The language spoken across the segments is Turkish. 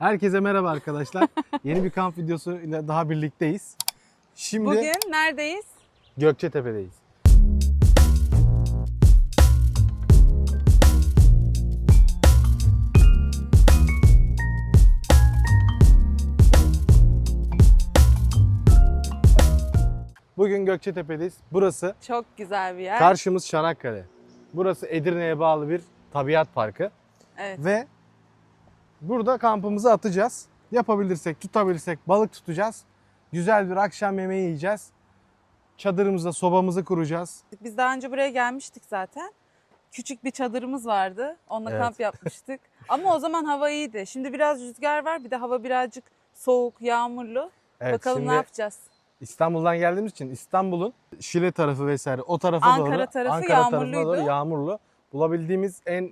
Herkese merhaba arkadaşlar. Yeni bir kamp videosu ile daha birlikteyiz. Şimdi Bugün neredeyiz? Gökçetepe'deyiz. Bugün Gökçetepe'deyiz. Burası Çok güzel bir yer. karşımız Çanakkale. Burası Edirne'ye bağlı bir tabiat parkı. evet. Ve burada kampımızı atacağız. Yapabilirsek, tutabilirsek balık tutacağız. Güzel bir akşam yemeği yiyeceğiz. Çadırımızda sobamızı kuracağız. Biz daha önce buraya gelmiştik zaten. Küçük bir çadırımız vardı. Onunla Evet. kamp yapmıştık. Ama o zaman hava iyiydi. Şimdi biraz rüzgar var. Bir de hava birazcık soğuk, yağmurlu. Evet, Bakalım şimdi ne yapacağız. İstanbul'dan geldiğimiz için İstanbul'un Şile tarafı vesaire o tarafa Ankara doğru tarafı Ankara tarafına yağmurluydu. doğru yağmurlu. Bulabildiğimiz en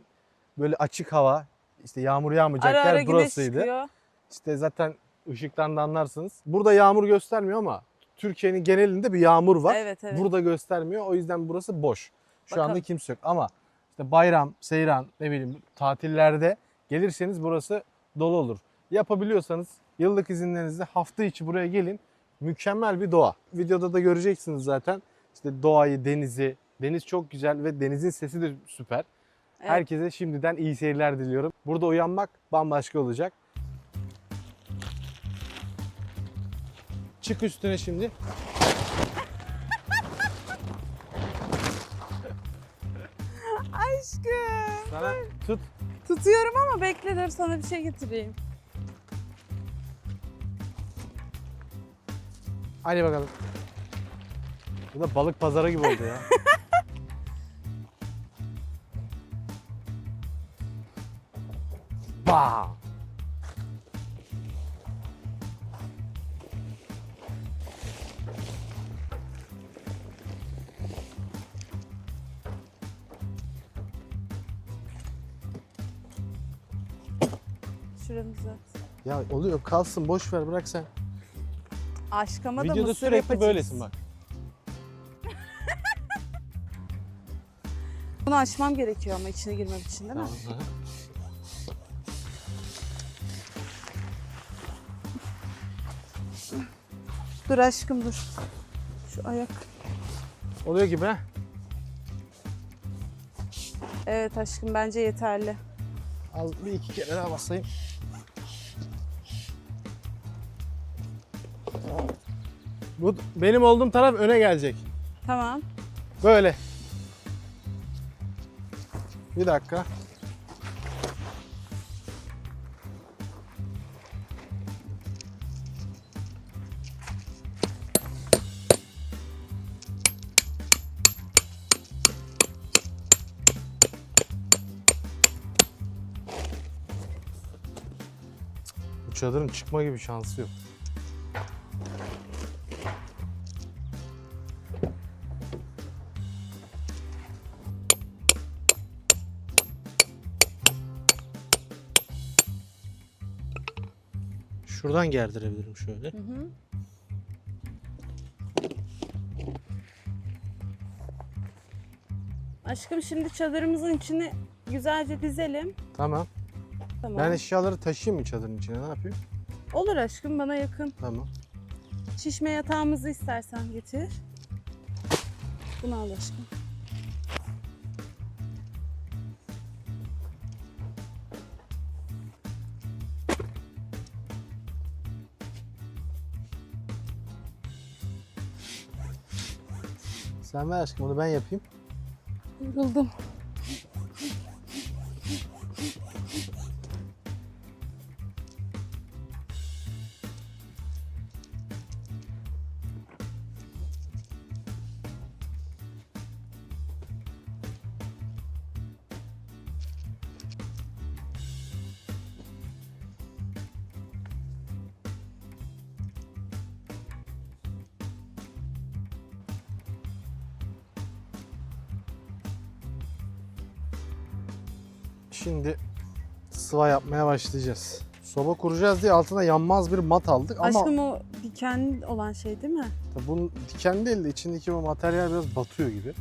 böyle açık hava işte yağmur yağmayacak Ara ara yer güneş burasıydı. İşte zaten ışıktan da anlarsınız. Burada yağmur göstermiyor ama Türkiye'nin genelinde bir yağmur var. Evet evet. Burada göstermiyor. O yüzden burası boş. Şu Bakalım. anda kimse yok. Ama işte bayram, seyran, ne bileyim tatillerde gelirseniz burası dolu olur. Yapabiliyorsanız yıllık izinlerinizde hafta içi buraya gelin. Mükemmel bir doğa. Videoda da göreceksiniz zaten. İşte doğayı, denizi. Deniz çok güzel ve denizin sesi de süper. Evet. Herkese şimdiden iyi seyirler diliyorum. Burada uyanmak bambaşka olacak. Çık üstüne şimdi. Aşkım. Sana tut. Tutuyorum ama bekle dur sana bir şey getireyim. Hadi bakalım. Bu da balık pazarı gibi oldu ya. Bah! Şuramıza. Ya oluyor kalsın boş ver bırak sen. Aşkama da Videoda mısır sürekli yapacağız. böylesin bak. Bunu açmam gerekiyor ama içine girmek için değil mi? Tamam, Dur aşkım dur. Şu ayak. Oluyor gibi ha. Evet aşkım bence yeterli. Az bir iki kere daha basayım. Bu benim olduğum taraf öne gelecek. Tamam. Böyle. Bir dakika. Çadırın çıkma gibi şansı yok. Şuradan gerdirebilirim şöyle. Hı hı. Aşkım şimdi çadırımızın içini güzelce dizelim. Tamam. Tamam. Ben eşyaları taşıyayım mı çadırın içine? Ne yapayım? Olur aşkım bana yakın. Tamam. Şişme yatağımızı istersen getir. Bunu al aşkım. Sen ver aşkım onu ben yapayım. Yoruldum. Şimdi sıva yapmaya başlayacağız. Soba kuracağız diye altına yanmaz bir mat aldık ama Aşkım o diken olan şey değil mi? tabii bunun diken değil de içindeki o materyal biraz batıyor gibi.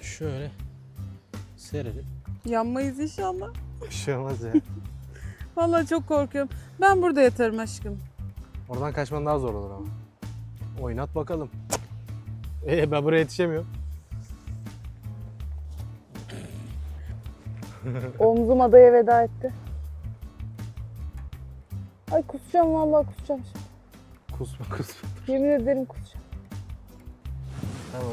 Şöyle serelim. Yanmayız inşallah. Bir şey olmaz ya. Vallahi çok korkuyorum. Ben burada yatarım aşkım. Oradan kaçman daha zor olur ama. Oynat bakalım. Ee ben buraya yetişemiyorum. Omzum adaya veda etti. Ay kusacağım vallahi kusacağım şimdi. Kusma kusma. Yemin ederim kusacağım. Tamam.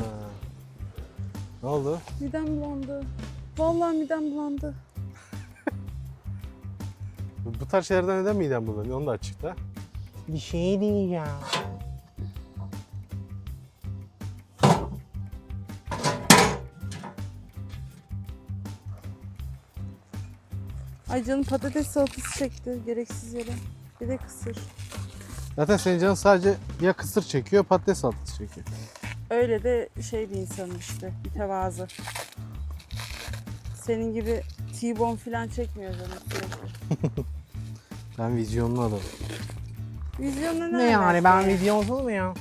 Ne oldu? Midem bulandı. Vallahi midem bulandı. Bu, tarz şeylerden neden midem bulanıyor? Onu da açıkla. Bir şey diyeceğim. Ay canım patates salatası çekti gereksiz yere. Bir de kısır. Zaten senin canın sadece ya kısır çekiyor, patates salatası çekiyor. Öyle de şey bir insanım işte. Mütevazı. Senin gibi T-bone falan çekmiyor canım sürekli. Ben vizyonlu adamım. Vizyonla ne, alaka? vizyonsuz mu ya?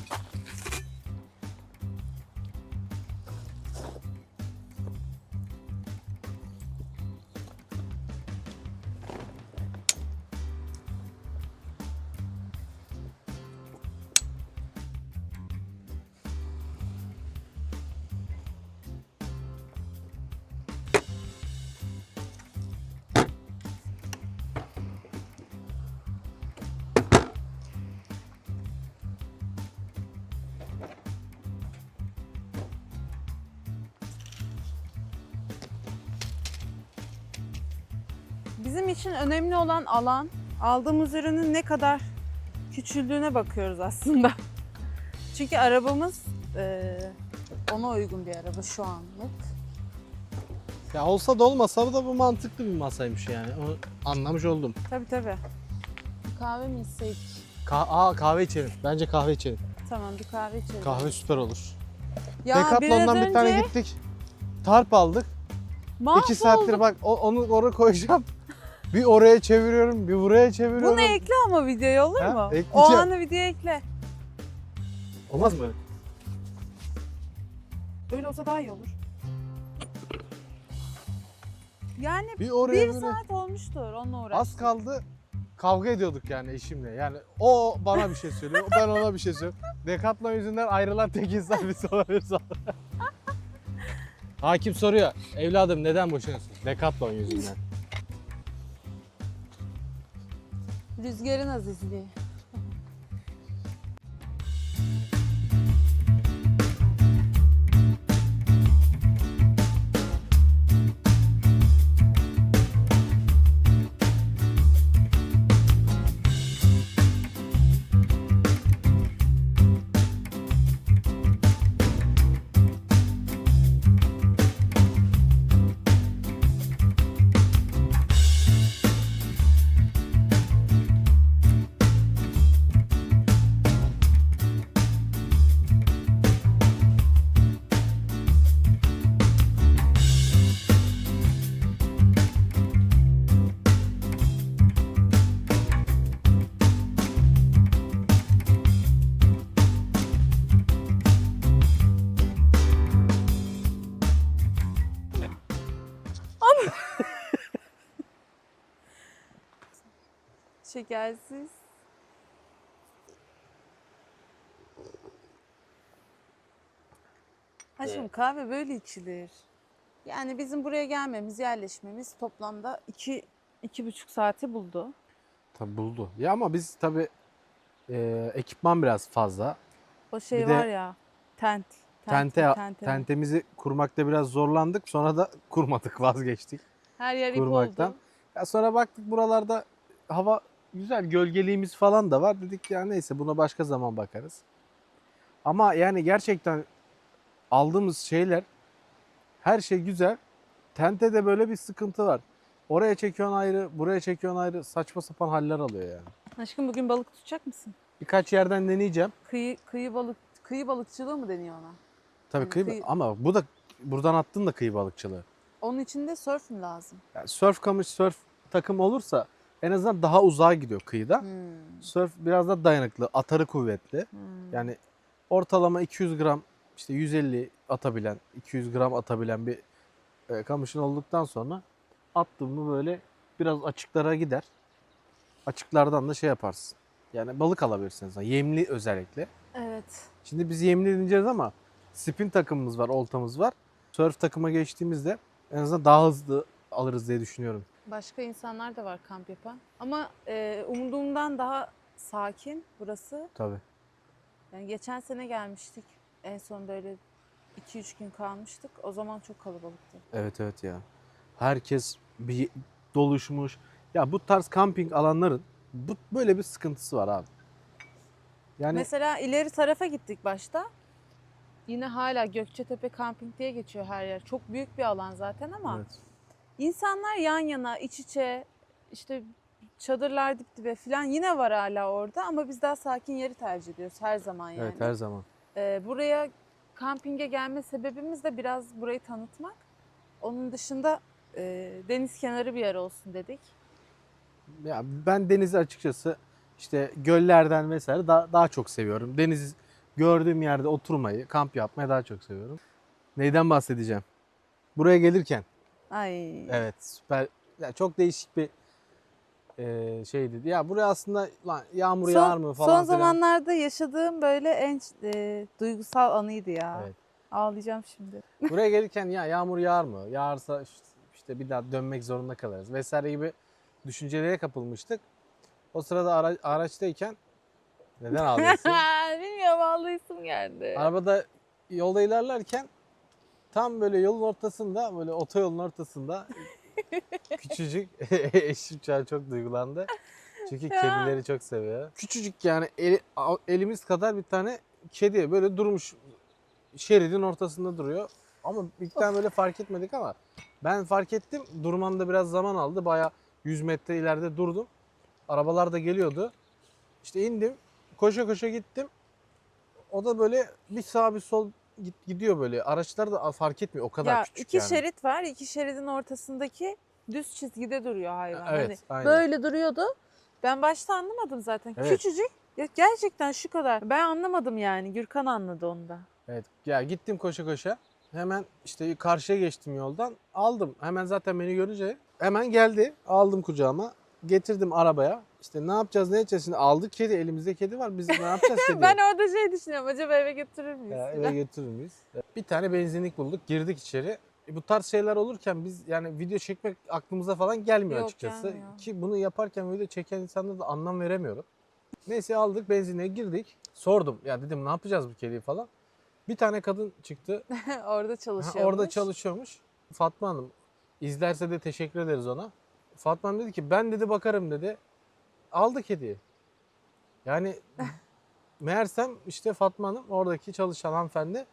İçin önemli olan alan, aldığımız ürünün ne kadar küçüldüğüne bakıyoruz aslında. Çünkü arabamız eee, ona uygun bir araba şu anlık. Ya olsa da olmasa da bu mantıklı bir masaymış yani. Onu anlamış oldum. Tabii tabii. Kahve mi içseydik? Ka- Aa kahve içelim. Bence kahve içelim. Tamam bir kahve içelim. Kahve süper olur. Ya Decathlon'dan bir tane gittik. Tarp aldık. mahvolduk. İki saattir bak o- onu oraya koyacağım. Bir oraya çeviriyorum, bir buraya çeviriyorum. Bunu ekle ama videoya olur Ha, mu? O ekleyeceğim. anı videoya ekle. Olmaz mı? Öyle olsa daha iyi olur. Yani Bir oraya bir böyle saat olmuştur onunla uğraştık. az kaldı. Kavga ediyorduk yani eşimle. Yani o bana bir şey söylüyor, ben ona bir şey söylüyorum. Decathlon yüzünden ayrılan tek insan biz olabiliriz. Hakim soruyor. Evladım neden boşanıyorsun? Decathlon yüzünden. Rüzgarın azizliği. Şekersiz. Aşkım kahve böyle içilir. Yani bizim buraya gelmemiz, yerleşmemiz toplamda iki, iki buçuk saati buldu. Tabii buldu. Ya ama biz tabii e, ekipman biraz fazla. O şey Bir de var ya, tent. Tente, tente. tentemizi kurmakta biraz zorlandık. Sonra da kurmadık, vazgeçtik. Her yer ip kurmaktan. oldu. Ya sonra baktık buralarda hava güzel, gölgeliğimiz falan da var. Dedik ya neyse buna başka zaman bakarız. Ama yani gerçekten aldığımız şeyler her şey güzel. Tente de böyle bir sıkıntı var. Oraya çekiyorsun ayrı, buraya çekiyorsun ayrı. Saçma sapan haller alıyor yani. Aşkım bugün balık tutacak mısın? Birkaç yerden deneyeceğim. Kıyı, kıyı balık kıyı balıkçılığı mı deniyor ona? Tabii Hani kıyı, kıyı- ama bu da buradan attın da kıyı balıkçılığı. Onun için de surf mü lazım? Yani surf kamış, surf takım olursa en azından daha uzağa gidiyor kıyıda. Hmm, Surf biraz da dayanıklı, atarı kuvvetli. hmm. Yani ortalama 200 gram işte 150 atabilen, 200 gram atabilen bir e, kamışın olduktan sonra attın mı böyle biraz açıklara gider. açıklardan da şey yaparsın. Yani balık alabilirsiniz. Yemli özellikle. Evet. Şimdi biz yemli dinleyeceğiz ama spin takımımız var, oltamız var. Surf takıma geçtiğimizde en azından daha hızlı alırız diye düşünüyorum. Başka insanlar da var kamp yapan. Ama e, umduğumdan daha sakin burası. Tabii. Yani geçen sene gelmiştik. En son böyle 2-3 gün kalmıştık. O zaman çok kalabalıktı. Evet evet ya. Herkes bir doluşmuş. Ya bu tarz kamping alanların bu böyle bir sıkıntısı var abi. Yani Mesela ileri tarafa gittik başta. Yine hala Gökçetepe Kamping diye geçiyor her yer. Çok büyük bir alan zaten ama evet. İnsanlar yan yana, iç içe, işte çadırlar dip dibe falan yine var hala orada ama biz daha sakin yeri tercih ediyoruz her zaman yani. Evet her zaman. Ee, buraya kampinge gelme sebebimiz de biraz burayı tanıtmak. Onun dışında e, deniz kenarı bir yer olsun dedik. Ya ben denizi açıkçası işte göllerden vesaire daha, daha çok seviyorum. Deniz gördüğüm yerde oturmayı, kamp yapmayı daha çok seviyorum. Neyden bahsedeceğim? Buraya gelirken Ay. evet süper ya çok değişik bir e, şeydi. Ya buraya aslında lan yağmur Son, yağar mı falan son zamanlarda yaşadığım böyle en e, duygusal anıydı ya. Evet. Ağlayacağım şimdi. Buraya gelirken ya yağmur yağar mı? Yağarsa işte, işte bir daha dönmek zorunda kalırız vesaire gibi düşüncelere kapılmıştık. O sırada ara, araçtayken neden ağlıyorsun? Bilmiyorum ağlayısım geldi. Arabada yolda ilerlerken tam böyle yolun ortasında böyle otoyolun ortasında küçücük eşim şu an çok duygulandı. Çünkü Ya. kedileri çok seviyor. Küçücük yani eli- a- elimiz kadar bir tane kedi böyle durmuş şeridin ortasında duruyor. Ama ilk tane böyle fark etmedik ama ben fark ettim. Durmamda biraz zaman aldı. Baya 100 metre ileride durdum. Arabalar da geliyordu. İşte indim. Koşa koşa gittim. O da böyle bir sağ bir sol gidiyor böyle. Araçlar da fark etmiyor. O kadar ya küçük iki yani. şerit var. İki şeridin ortasındaki düz çizgide duruyor hayvan. Evet, Hani aynen. böyle duruyordu. Ben başta anlamadım zaten. Evet. Küçücük. Ya gerçekten şu kadar. Ben anlamadım yani. Gürkan anladı onu da. Evet. Ya gittim koşa koşa. Hemen işte karşıya geçtim yoldan. Aldım. Hemen zaten beni görünce hemen geldi. Aldım kucağıma. Getirdim arabaya. İşte ne yapacağız ne edeceğiz şimdi aldık kedi elimizde kedi var biz ne yapacağız kedi? Ben orada şey düşünüyorum. Acaba eve götürür müyüz? Ya, eve götürür müyüz? Bir tane benzinlik bulduk girdik içeri. E, Bu tarz şeyler olurken biz yani video çekmek aklımıza falan gelmiyor Yok, açıkçası. gelmiyor. Ki bunu yaparken video çeken insanlara da anlam veremiyorum. Neyse aldık benzinliğe girdik. Sordum ya dedim ne yapacağız bu kediyi falan. Bir tane kadın çıktı. orada Ha, çalışıyor. orada çalışıyormuş. Fatma Hanım izlerse de teşekkür ederiz ona. Fatma Hanım dedi ki ben dedi bakarım dedi. Aldı kediyi. Yani meğersem işte Fatma Hanım oradaki çalışan hanımefendi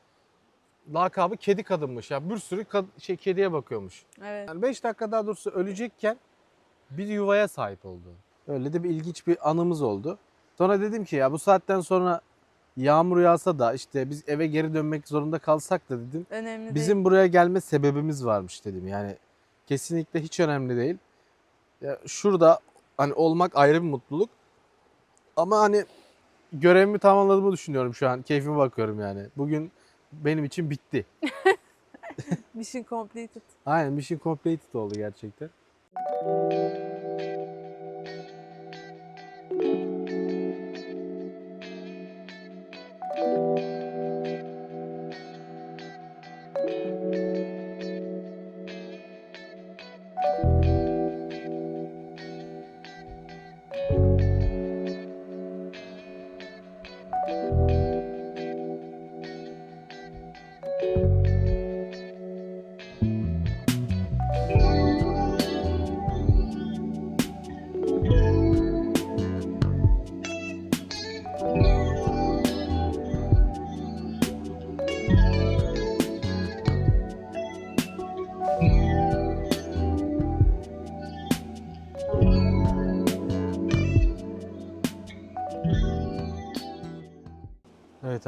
lakabı kedi kadınmış. Ya bir sürü kad- şey kediye bakıyormuş. Evet. Yani 5 dakika daha doğrusu ölecekken bir yuvaya sahip oldu. Öyle de bir ilginç bir anımız oldu. Sonra dedim ki ya bu saatten sonra yağmur yağsa da işte biz eve geri dönmek zorunda kalsak da dedim. Önemli değil. Bizim buraya gelme sebebimiz varmış dedim. Yani kesinlikle hiç önemli değil. Ya şurada hani olmak ayrı bir mutluluk. Ama hani görevimi tamamladığımı düşünüyorum şu an. Keyfime bakıyorum yani. Bugün benim için bitti. Mission completed. Aynen mission completed oldu gerçekten.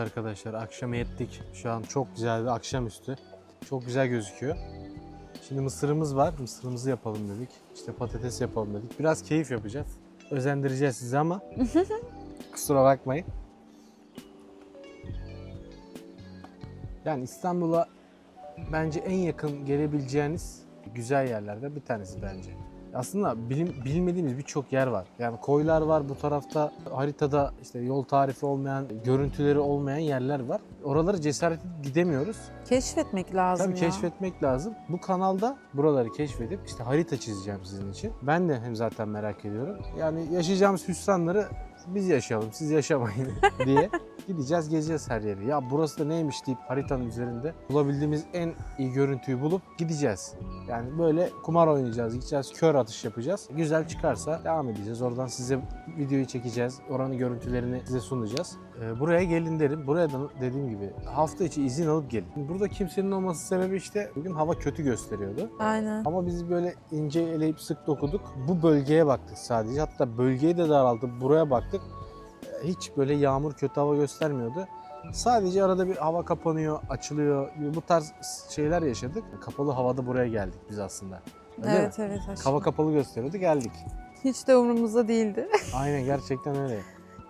Arkadaşlar akşam ettik. Şu an çok güzel bir akşamüstü. Çok güzel gözüküyor. Şimdi mısırımız var. Mısırımızı yapalım dedik. İşte patates yapalım dedik. Biraz keyif yapacağız. Özendireceğiz sizi ama kusura bakmayın. Yani İstanbul'a bence en yakın gelebileceğiniz güzel yerlerden bir tanesi bence. Aslında bilim, bilmediğimiz birçok yer var. Yani koylar var bu tarafta haritada işte yol tarifi olmayan, görüntüleri olmayan yerler var. Oraları cesaret edip gidemiyoruz. Keşfetmek lazım Tabii ya. keşfetmek lazım. Bu kanalda buraları keşfedip işte harita çizeceğim sizin için. Ben de hem zaten merak ediyorum. Yani yaşayacağımız hüsranları biz yaşayalım, siz yaşamayın diye gideceğiz, gezeceğiz her yeri. Ya burası da neymiş deyip haritanın üzerinde bulabildiğimiz en iyi görüntüyü bulup gideceğiz. Yani böyle kumar oynayacağız, gideceğiz, kör atış yapacağız. Güzel çıkarsa devam edeceğiz. Oradan size videoyu çekeceğiz. Oranın görüntülerini size sunacağız. Ee, buraya gelin derim. Buraya da dediğim gibi hafta içi izin alıp gelin. Burada kimsenin olması sebebi işte bugün hava kötü gösteriyordu. Aynen. Ama biz böyle ince eleyip sık dokuduk. Bu bölgeye baktık sadece. Hatta bölgeyi de daraltıp buraya baktık. Hiç böyle yağmur kötü hava göstermiyordu. Sadece arada bir hava kapanıyor, açılıyor. Bu tarz şeyler yaşadık. Kapalı havada buraya geldik biz aslında. Öyle mi? evet evet aşkım. Hava kapalı gösteriyordu geldik. Hiç de umurumuzda değildi. Aynen gerçekten öyle.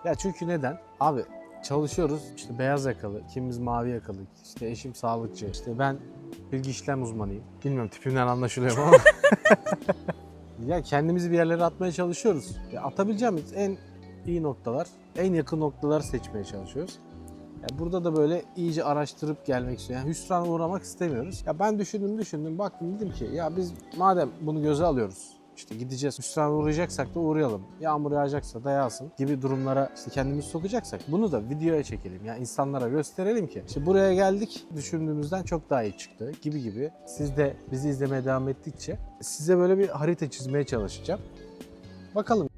Ya çünkü neden? Abi çalışıyoruz işte beyaz yakalı, kimimiz mavi yakalı, işte eşim sağlıkçı, işte ben bilgi işlem uzmanıyım. Bilmiyorum tipimden anlaşılıyor mu ama. ya kendimizi bir yerlere atmaya çalışıyoruz. Ya atabileceğimiz en iyi noktalar, en yakın noktalar seçmeye çalışıyoruz. Ya burada da böyle iyice araştırıp gelmek istiyoruz. Yani hüsrana uğramak istemiyoruz. Ya ben düşündüm düşündüm baktım dedim ki ya biz madem bunu göze alıyoruz işte gideceğiz hüsrana uğrayacaksak da uğrayalım. Yağmur yağacaksa da yağsın gibi durumlara işte kendimizi sokacaksak bunu da videoya çekelim. Ya insanlara gösterelim ki işte buraya geldik düşündüğümüzden çok daha iyi çıktı gibi gibi. Siz de bizi izlemeye devam ettikçe size böyle bir harita çizmeye çalışacağım. Bakalım.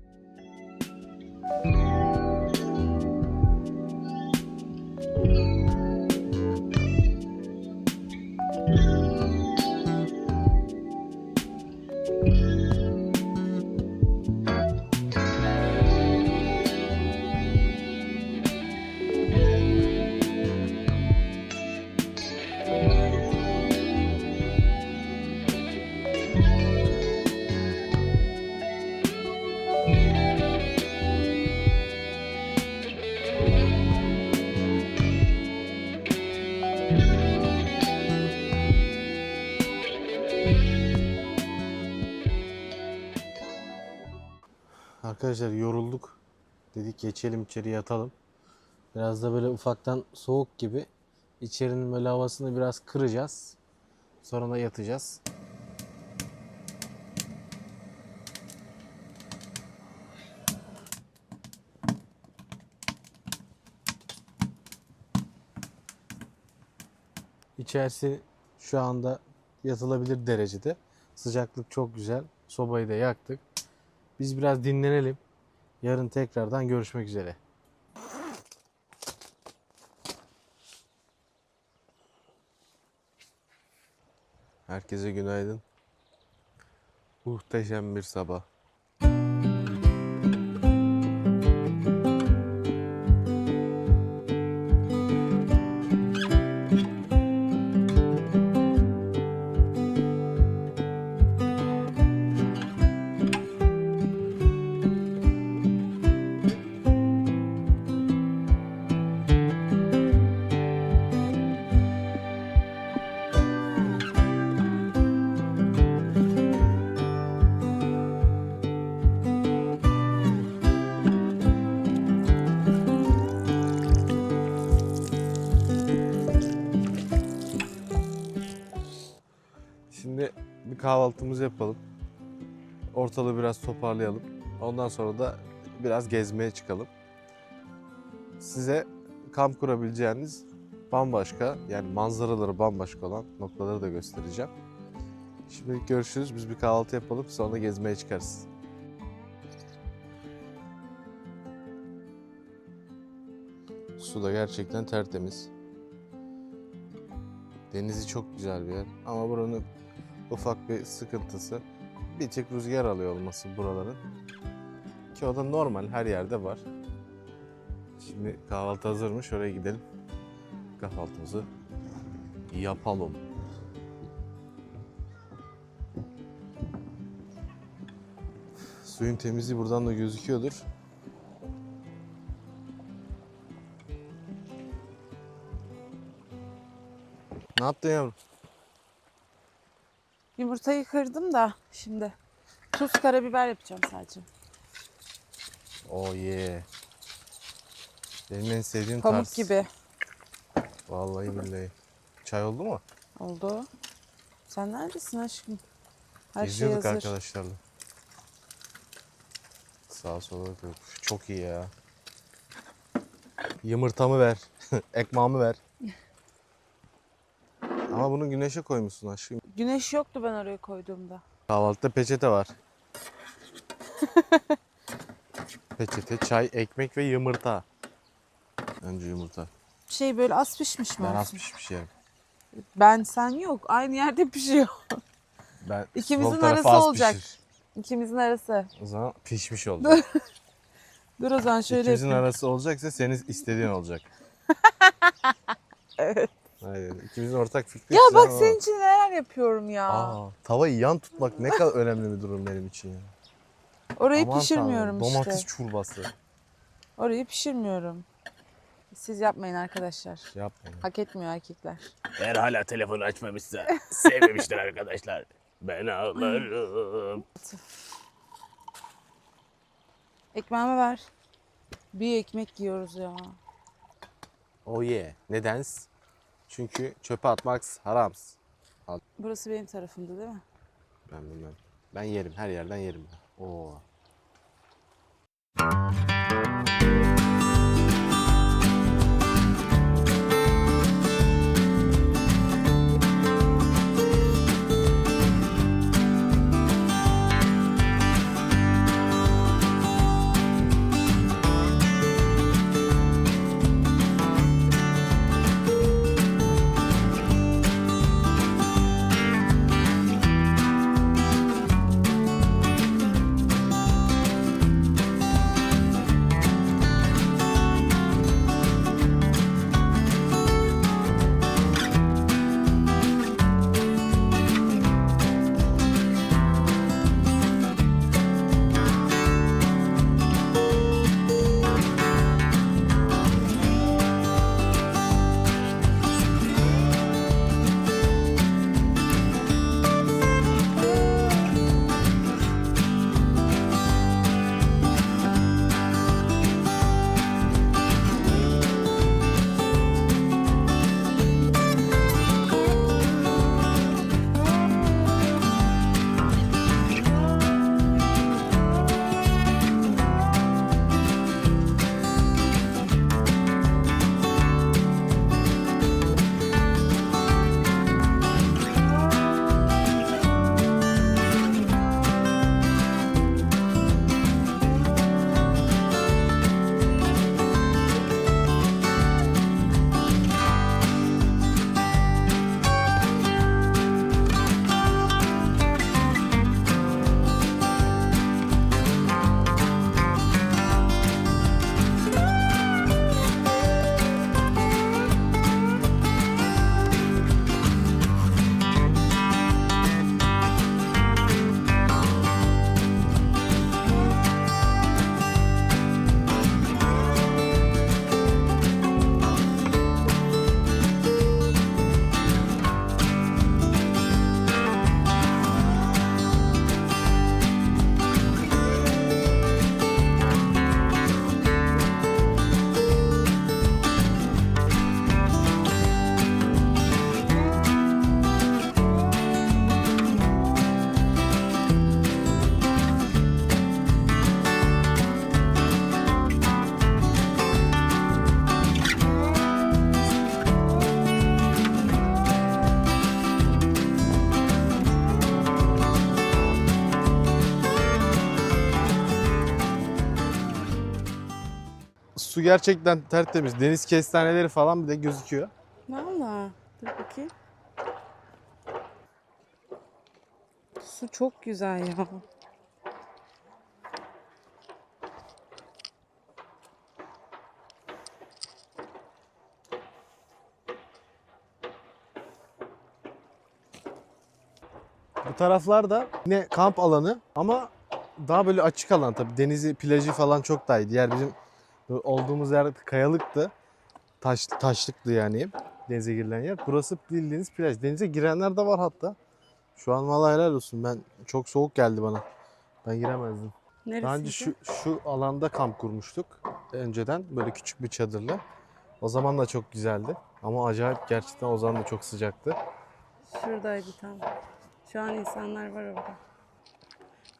Arkadaşlar yorulduk. Dedik geçelim içeri yatalım. Biraz da böyle ufaktan soğuk gibi. İçerinin böyle havasını biraz kıracağız. Sonra da yatacağız. İçerisi şu anda yatılabilir derecede. Sıcaklık çok güzel. Sobayı da yaktık. Biz biraz dinlenelim. Yarın tekrardan görüşmek üzere. Herkese günaydın. Muhteşem bir sabah. Kahvaltımızı yapalım. Ortalığı biraz toparlayalım. Ondan sonra da biraz gezmeye çıkalım. Size kamp kurabileceğiniz bambaşka yani manzaraları bambaşka olan noktaları da göstereceğim. Şimdilik görüşürüz. Biz bir kahvaltı yapalım sonra gezmeye çıkarız. Su da gerçekten tertemiz. Denizi çok güzel bir yer. Ama buranın ufak bir sıkıntısı bir tek rüzgar alıyor olması buraların. Ki o da normal her yerde var. Şimdi kahvaltı hazırmış oraya gidelim. Kahvaltımızı yapalım. Suyun temizliği buradan da gözüküyordur. Ne yaptın yavrum? Yumurtayı kırdım da şimdi Tuz, karabiber yapacağım sadece. Oh yeah. Benim en sevdiğim Pamuk tarz. gibi Vallahi billahi. Çay oldu mu? oldu. Sen neredesin aşkım? Her şey Geziyorduk hazır. arkadaşlarla. Sağa sola bakıyorduk. Çok iyi ya. Yumurtamı ver. Ekmağımı ver. Ama bunu güneşe koymuşsun aşkım. Güneş yoktu ben oraya koyduğumda. Kahvaltıda peçete var. peçete, çay, ekmek ve yumurta. Önce yumurta. Şey böyle az pişmiş mi Ben olsun? az pişmiş yerim. Ben sen yok. Aynı yerde pişiyor. Ben İkimizin sol tarafı arası az olacak. pişir. İkimizin arası. O zaman pişmiş olacak. Dur o zaman şöyle İkimizin yapayım. arası olacaksa senin istediğin olacak. Evet. Aynen. İkimizin ortak fikri. Ya bak ama- senin için neler yapıyorum ya. Aa, tavayı yan tutmak ne kadar önemli bir durum benim için ya. Orayı Aman pişirmiyorum tanrım, işte. Domates çorbası. Orayı pişirmiyorum. Siz yapmayın arkadaşlar. Yapmayın. Hak etmiyor erkekler. Eğer hala telefonu açmamışsa sevmemiştir arkadaşlar. Ben ağlarım. Ekmeğimi ver. Bir ekmek yiyoruz ya. Oh yeah. Neden? Çünkü çöpe atmak haram. Burası benim tarafımda değil mi? Ben bilmem. Ben yerim. Her yerden yerim. Oo. Gerçekten tertemiz. Deniz kestaneleri falan bir de gözüküyor. Valla. Dur bakayım. Su çok güzel ya. Bu taraflar da yine kamp alanı ama daha böyle açık alan tabii. Denizi, plajı falan çok daha iyi. Diğer bizim olduğumuz yer kayalıktı. Taş, taşlıktı yani denize girilen yer. Burası bildiğiniz plaj. Denize girenler de var hatta. Şu an vallahi helal olsun. Ben çok soğuk geldi bana. Ben giremezdim. Neresi? Daha önce şu, şu alanda kamp kurmuştuk. Önceden böyle küçük bir çadırla. O zaman da çok güzeldi. Ama acayip gerçekten o zaman da çok sıcaktı. Şuradaydı tam. Şu an insanlar var orada.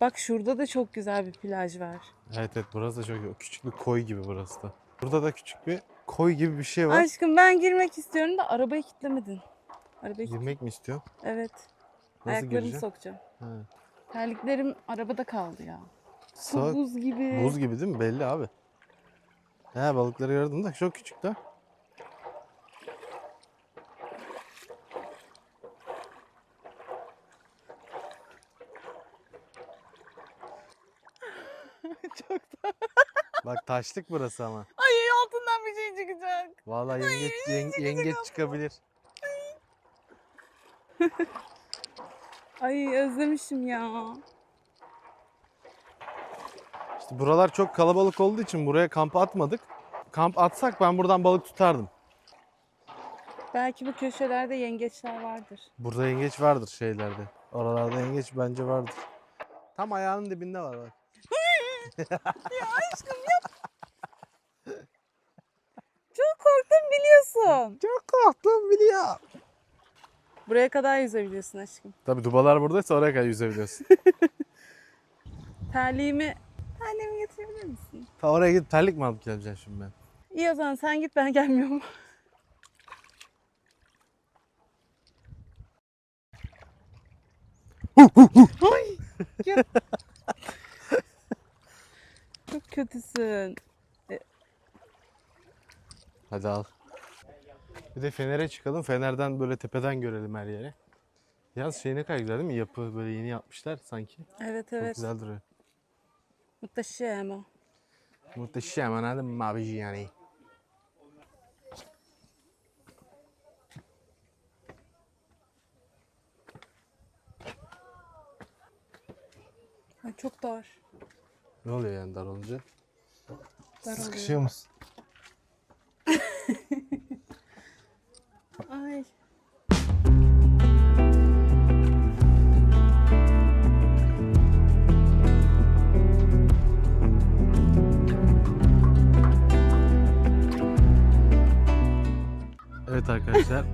Bak şurada da çok güzel bir plaj var. Evet evet burası da çok iyi. Küçük bir koy gibi burası da. Burada da küçük bir koy gibi bir şey var. Aşkım ben girmek istiyorum da arabayı kilitlemedin. Arabayı kitle- Girmek mi istiyor? Evet. Nasıl Ayaklarımı gireceğim? sokacağım. Ha. Terliklerim arabada kaldı ya. Sağ, buz gibi. buz gibi değil mi? Belli abi. He balıkları gördüm de çok küçük de. Taşlık burası ama. Ay altından bir şey çıkacak. Vallahi yengeç, yeng- yengeç çıkabilir. Ay özlemişim ya. İşte buralar çok kalabalık olduğu için buraya kamp atmadık. Kamp atsak ben buradan balık tutardım. Belki bu köşelerde yengeçler vardır. Burada yengeç vardır şeylerde. Oralarda yengeç bence vardır. Tam ayağının dibinde var bak. Çok korktum biliyorsun. Çok korktum biliyor. Buraya kadar yüzebiliyorsun aşkım. Tabi dubalar buradaysa oraya kadar yüzebiliyorsun. Terliğimi, terliğimi getirebilir misin? Ta oraya gidip terlik mi alıp geleceğim şimdi ben? İyi o zaman sen git ben gelmiyorum. Ay, ya. Kötüsün. Hadi al. Bir de Fener'e çıkalım. Fener'den böyle tepeden görelim her yeri. Yalnız şey ne kadar güzel değil mi? Yapı böyle yeni yapmışlar sanki. Evet Çok evet. güzel duruyor. Muhteşem o. Muhteşem anladın mı abici yani? Ay, çok dar. Ne oluyor yani dar olunca? Dar. Sıkışıyor musun? Ay. Evet arkadaşlar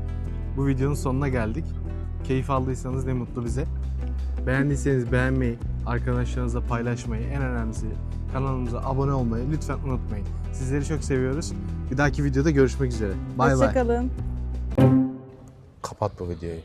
bu videonun sonuna geldik. Keyif aldıysanız ne mutlu bize. Beğendiyseniz beğenmeyi, arkadaşlarınızla paylaşmayı, en önemlisi kanalımıza abone olmayı lütfen unutmayın. Sizleri çok seviyoruz. Bir dahaki videoda görüşmek üzere. Bay bay. Hoşçakalın. Kapat bu videoyu.